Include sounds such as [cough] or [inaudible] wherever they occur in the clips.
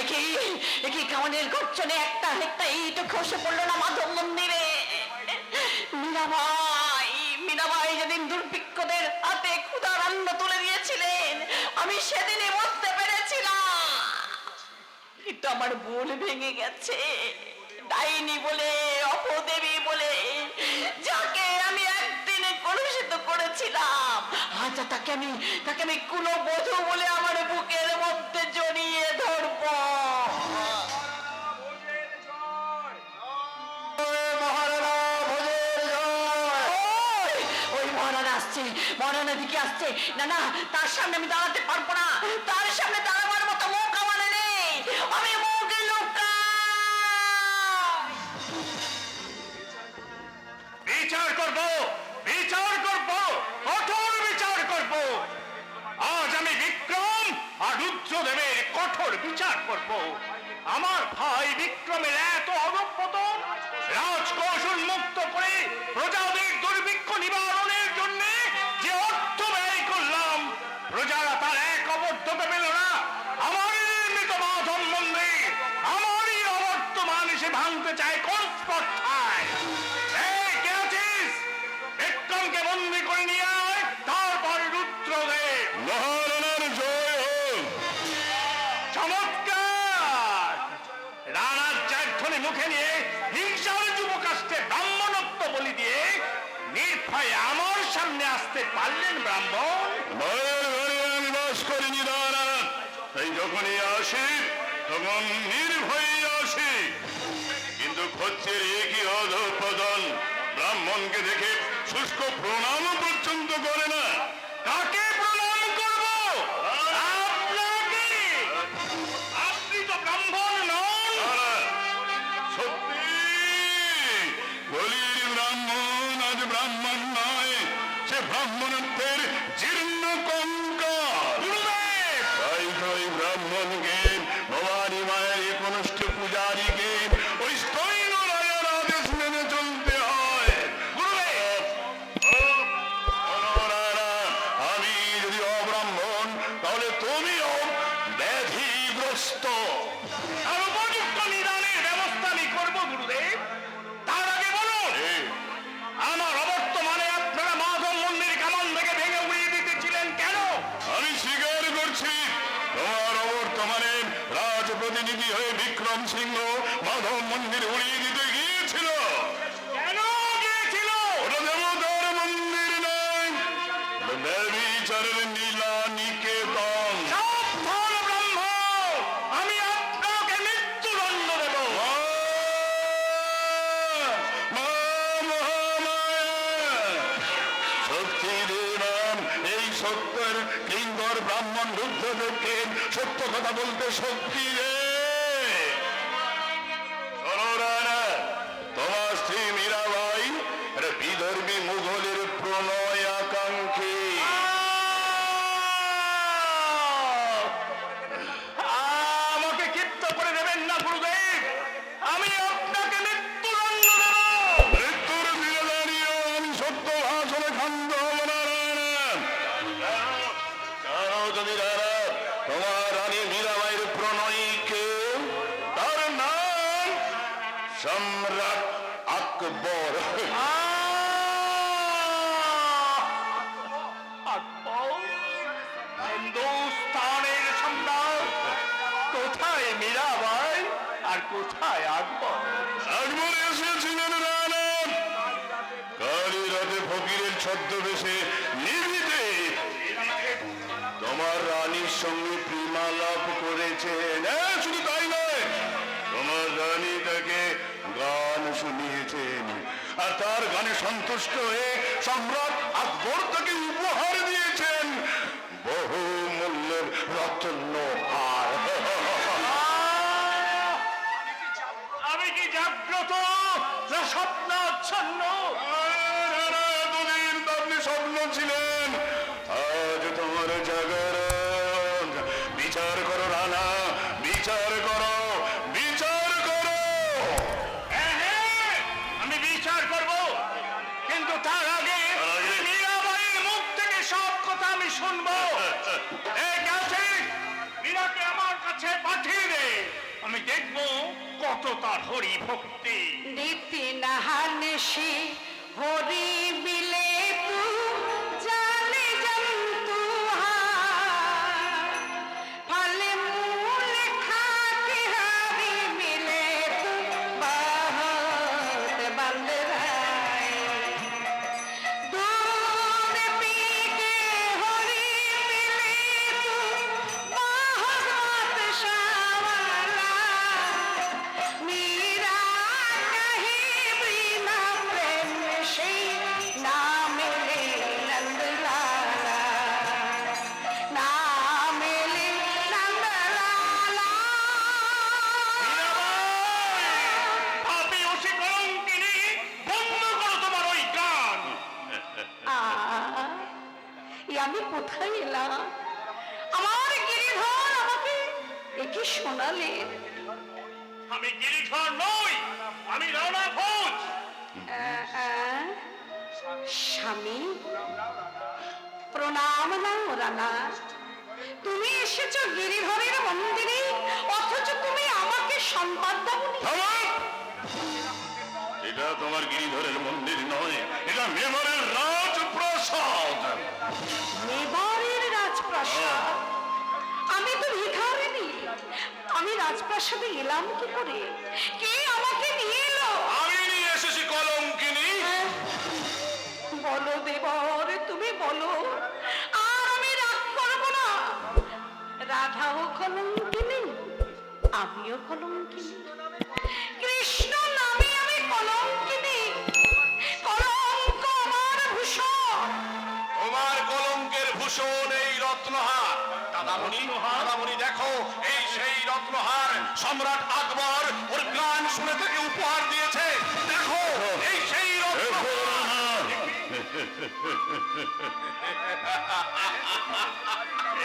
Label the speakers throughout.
Speaker 1: একে একে একটা একটা খসে পড়ল না মাধব মন্দিরে। মীরাবাই মীরাবাই যেদিন দুর্ভিক্ষদের হাতে অন্ন তুলে দিয়েছিলেন, আমি সেদিনই বুঝতে পেরেছিলাম। কিন্তু আমার ভুল ভেঙে গেছে। ডাইনি বলে, অপদেবী বলে, যাকে আমি একদিনে কলুষিত করেছিলাম আজ তাকে আমি তাকে আমি কুলবধূ বলে আমার বুকের মধ্যে জড়িয়ে আসছে না না, তার সামনে আমি দাঁড়াতে পারব না। তার সামনে দাঁড়াবার মতো মুখ আমার নেই। আমি
Speaker 2: কঠোর বিচার করব। আমার ভাই বিক্রমের এত অধঃপতন রাজকৌশল মুক্ত করে প্রজাদের দুর্ভিক্ষ নিবারণের জন্য যে অর্থ ব্যয় করলাম, প্রজারা তার এক অবর্ধকে পেল না। আমারই নির্মিত মাধব মন্দির, আমারই অবর্তমান এসে ভাঙতে চায় কোন স্পর্ধায়
Speaker 3: যখনই আসি, তখন নির্ভয়ে আসি। কিন্তু ক্ষত্রের একই অধপদন ব্রাহ্মণকে দেখে শুষ্ক প্রণাম পর্যন্ত করে না। ব্যাধিগ্রস্ত
Speaker 2: আর উপযুক্ত
Speaker 3: ব্রাহ্মণ রুদ্রদেবকে সত্য কথা বলতে শক্তি রে। তোমার রানী মীরাবাইয়ের প্রণয়ীকে তার নাম সম্রাট
Speaker 2: আর
Speaker 3: তার গানে সন্তুষ্ট হয়ে সম্রাট আকবর তাকে উপহার দিয়েছেন। বহু মূল্যের রত্ন হার
Speaker 2: আমি দেখব কত তার হরি ভক্তি
Speaker 4: নীতি নাহানেশি হরি মিলে এসেছ গিরিধরের মন্দিরে অথচ তুমি আমাকে দাওনি
Speaker 3: এটা তোমার গিরিধরের মন্দির নয় এটা মেমরের রাজপ্রাসাদ।
Speaker 4: মেবারের রাজপ্রাসাদ? আমি তো ভিখারিনি আমি রাজপ্রাসাদে এলাম কি করে? কে আমাকে নিয়ে এলো?
Speaker 3: আমি নিয়ে এসেছি কলঙ্কিনী।
Speaker 4: বলো দেবর তুমি বলো। রাধাও কলঙ্কিনী আমিও কলঙ্কিনী। কৃষ্ণ নামে আমি কলঙ্কিনী কলঙ্ক আমার ভূষণ।
Speaker 3: তোমার কলঙ্কের ভূষণ এই রত্নহার। দাদামণি দাদামণি দেখো এই সেই রত্নহার। সম্রাট আকবর ওর গান শুনে থেকে উপহার দিয়েছে দেখো এই সেই রত্নহার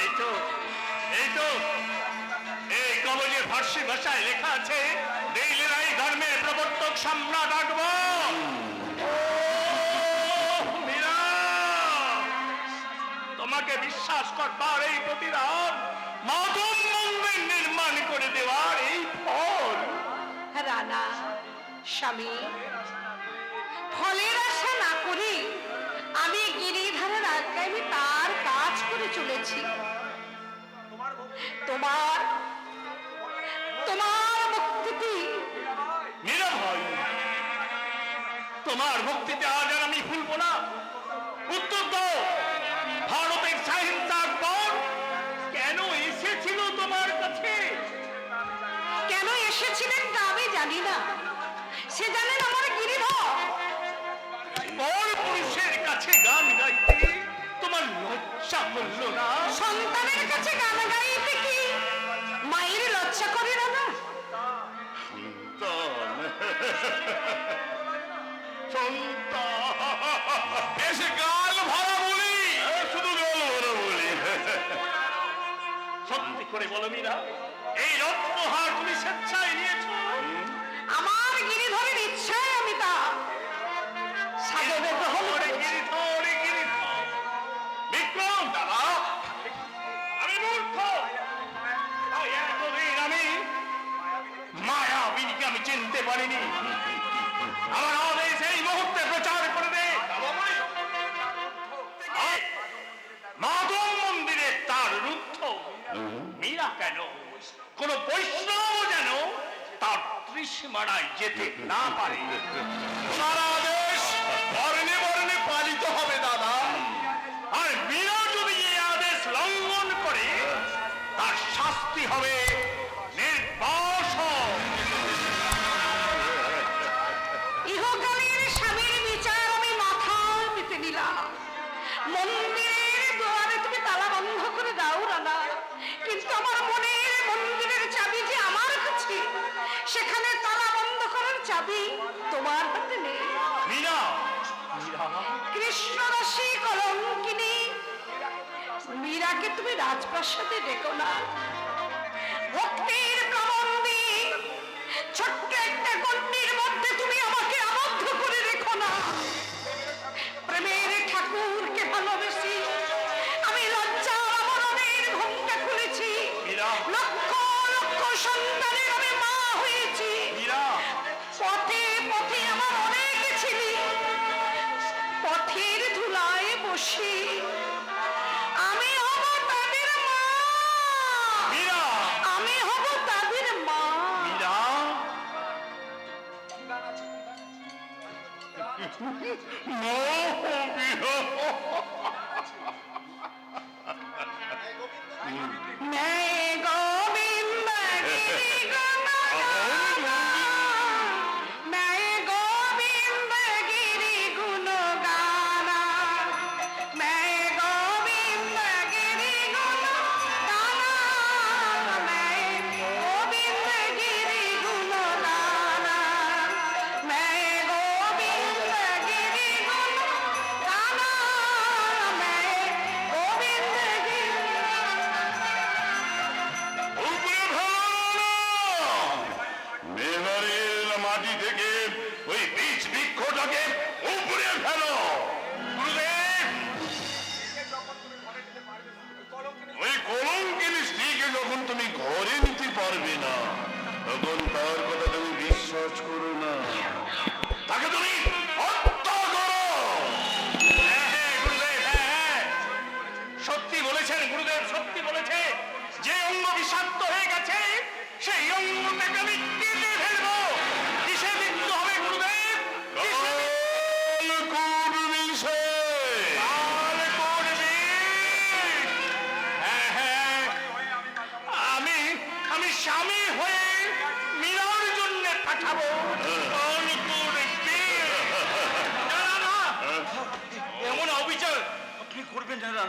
Speaker 2: এই তো এই তো ফার্সি ভাষায় লেখা আছে দিল্লিরাই ধর্মের প্রবর্তক সম্রাট আকবর। তোমাকে বিশ্বাস করবার এই প্রতিদান মাধব মন্দির নির্মাণ করে দেওয়ার এই ফল।
Speaker 4: রানা, স্বামী, ফলের আশা না করে আমি গিরিধারের আজ্ঞায় আমি তার কাজ করে চলেছি। তোমার তোমার
Speaker 2: ভাই তোমার ভক্তিতে আজ আর আমি ভুলবো না। উত্তর দাও ভারতের সাহিত্য আকবর কেন এসেছিল তোমার কাছে?
Speaker 4: কেন এসেছিলেন তা আমি জানি না। সে জানেন আমার
Speaker 2: লজ্জা না?
Speaker 4: সন্তানের কাছে গান গাইতে কি? মায়ের লজ্জা করে না না
Speaker 3: এসে গাল ভরা বলি। শুধু গাল ভরা বলি।
Speaker 2: সত্যি করে বলো মীরা। এই রত্নহার তুমি স্বেচ্ছায় নিয়েছো।
Speaker 4: আমার গিরিধরের ইচ্ছায় আমি তা সাধনে গ্রহণ করেছি।
Speaker 2: ত্রিসীমানায় যেতে না পারে।
Speaker 3: তোমার আদেশ বর্ণে বর্ণে পালিত হবে দাদা।
Speaker 2: আর মীরা যদি এই আদেশ লঙ্ঘন করে তার শাস্তি হবে নির্বাসন।
Speaker 4: ইহকালের স্বামীর বিচার আমি মাথায় পেতে নিলাম। মন্দিরের দুয়ারে তুমি তালা বন্ধ করে দাও রানা। কিন্তু আমার মনের মন্দিরের চাবি যে আমার কাছে সেখানে চাবি তোমার হাতে নেই।
Speaker 2: মীরা।
Speaker 4: কৃষ্ণদাসী কলঙ্কিনী মীরাকে তুমি রাজপ্রাসাদে ডেকো না। ভক্তির প্রবন্ধী ছোট্ট একটা গণ্ডির মধ্যে তুমি আমাকে আবদ্ধ করে রেখো না। প্রেমের ঠাকুরকে ভালোবেসি আমি লজ্জার আবরণের ঘুমটা খুলেছি।
Speaker 2: লক্ষ
Speaker 4: লক্ষ সন্তানের আমি মা
Speaker 2: হয়েছি। পথে পথে আমার অনেক ছিলি। পথের ধুলায় বসি। আমি হব তাদের মা। আমি হব তাদের মা। No,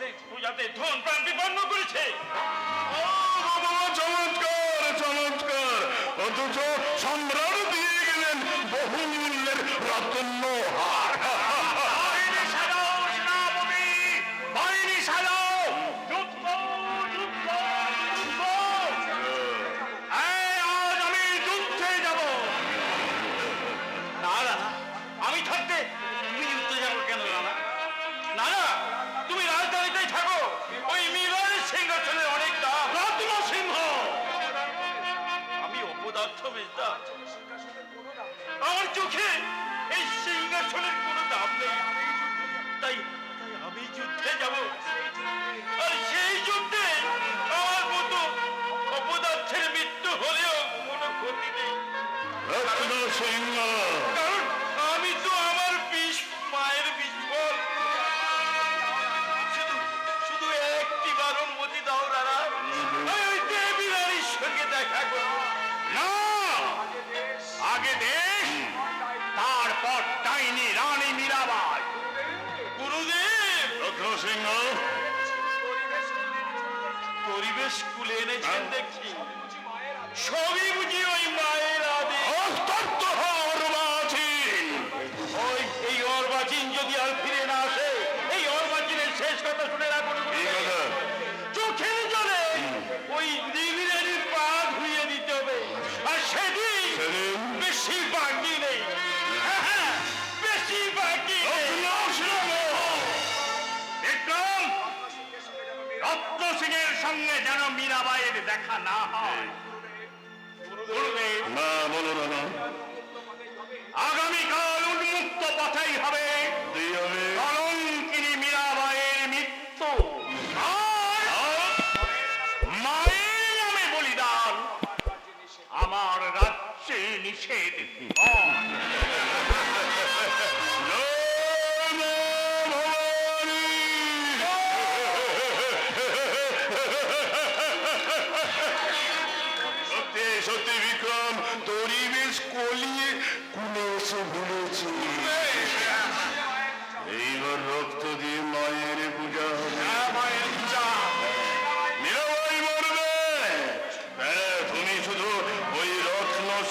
Speaker 2: যাদের যাদের ধন প্রাণ বিপন্ন করেছে।
Speaker 3: ও বাবা, চমৎকার চমৎকার। অথচ সম্রাট দিয়ে গেলেন বহু মূল্যের হার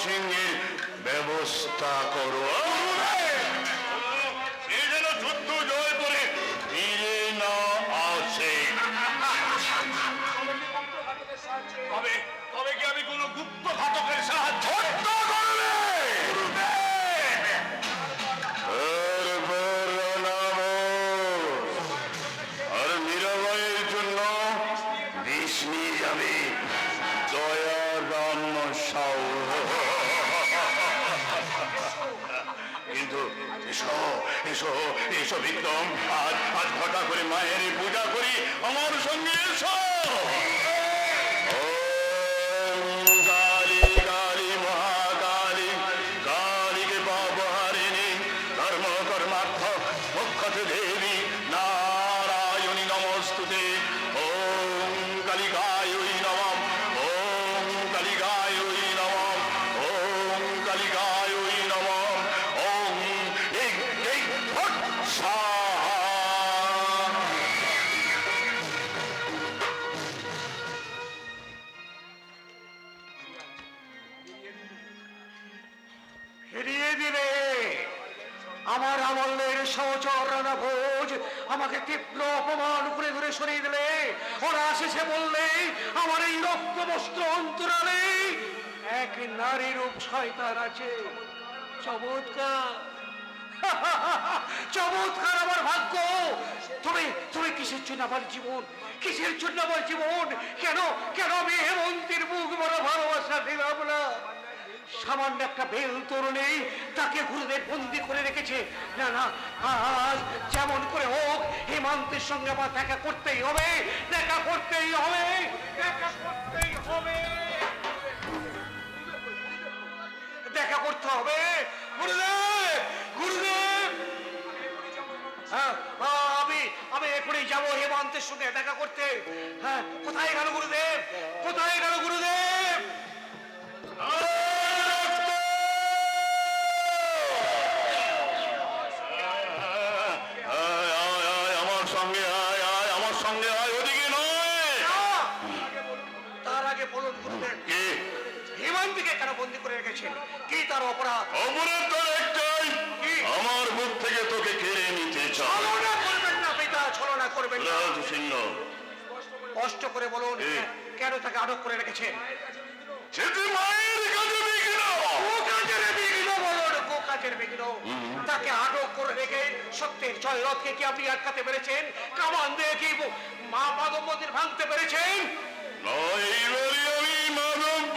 Speaker 2: সিংহে ব্যবস্থা করো। যেন যুদ্ধ জয় না তবে কি আমি কোনো
Speaker 3: গুপ্ত ঘাতকের সাহায্য এসো এসো বিক্রম। আজ আজ ঘটা করে মায়ের পূজা করি। আমার সঙ্গে এসো।
Speaker 5: আমার আমলের সহচর রানা ভোজ। আমাকে তীব্র অপমান করে ধরে সরিয়ে দিলে। ওরা শেষে বললে, আমার এই রক্ত বস্ত্র অন্তরালে এক নারী রূপ শয়তান আছে। চমৎকার। [laughs] চমৎকার আমার ভাগ্য। তুমি তুমি কিসের জন্য আমার জীবন? কিসের জন্য আমার জীবন? কেন কেন আমি হেমন্তের মুখ বড় ভালোবাসা দিলাম না? সামান্য একটা বেল তরুণী তাকে গুরুদেব বন্দি করে রেখেছে। না না আজ যেমন করে হোক হেমন্তের সঙ্গে আমার দেখা করতেই হবে দেখা করতেই হবে দেখা করতেই হবে। দেখা করতে হবে। গুরুদেব গুরুদেব! হ্যাঁ আমি আমি এখনই যাব হেমন্তের সঙ্গে দেখা করতে। হ্যাঁ কোথায় গেল গুরুদেব? কোথায় গেল গুরুদেব?
Speaker 3: আয়,
Speaker 5: আগে বলুন গুরুদেব
Speaker 3: কে?
Speaker 5: হেমন্তিকে কেন বন্দি করে রেখেছেন? কি তার অপরাধ?
Speaker 3: অপরাধ তোর একটাই? আমার বুক থেকে তোকে কেড়ে নিতে চাই।
Speaker 5: ছলনা করবেন না পিতা ছলনা করবেন না।
Speaker 3: সিংহ।
Speaker 5: কষ্ট করে বলুন কেন তাকে আটক করে রেখেছেন?
Speaker 3: সেটি মায়ের বিঘ্ন।
Speaker 5: বিঘ্ন বলুন বিঘ্ন। তাকে আটক করে রেখে সত্যের জয় রথকে কি আপনি আটকাতে পেরেছেন? কামান দিয়ে কি মা মন্দির ভাঙতে পেরেছেন?
Speaker 3: মানব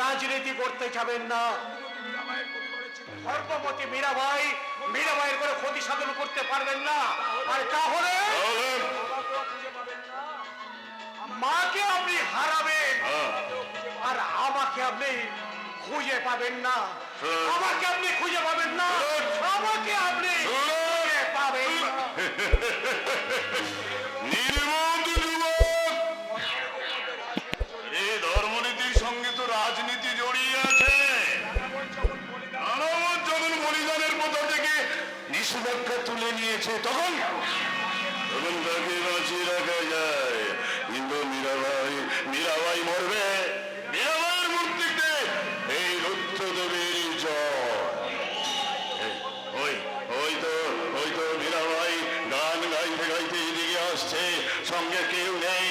Speaker 5: রাজনীতি করতে যাবেন না। সর্বমতি মীরাবাই মীরাবাইয়ের করে ক্ষতি সাধন করতে পারবেন না। আর তাহলে মাকে আপনি হারাবেন, আর আমাকে আপনি খুঁজে পাবেন না। আমাকে আপনি খুঁজে পাবেন না। আমাকে আপনি পাবেন
Speaker 3: নিয়েছে, তখন তখন তাকে রাখা যায়। কিন্তু মীরাবাই মীরাবাই মরবে। মীরাবাইয়ের মূর্তিতে এই রুদ্রদেবের জয়। ওই ওই তো ওই তো মীরাবাই গান গাইতে গাইতে এদিকে আসছে। সঙ্গে কেউ নেই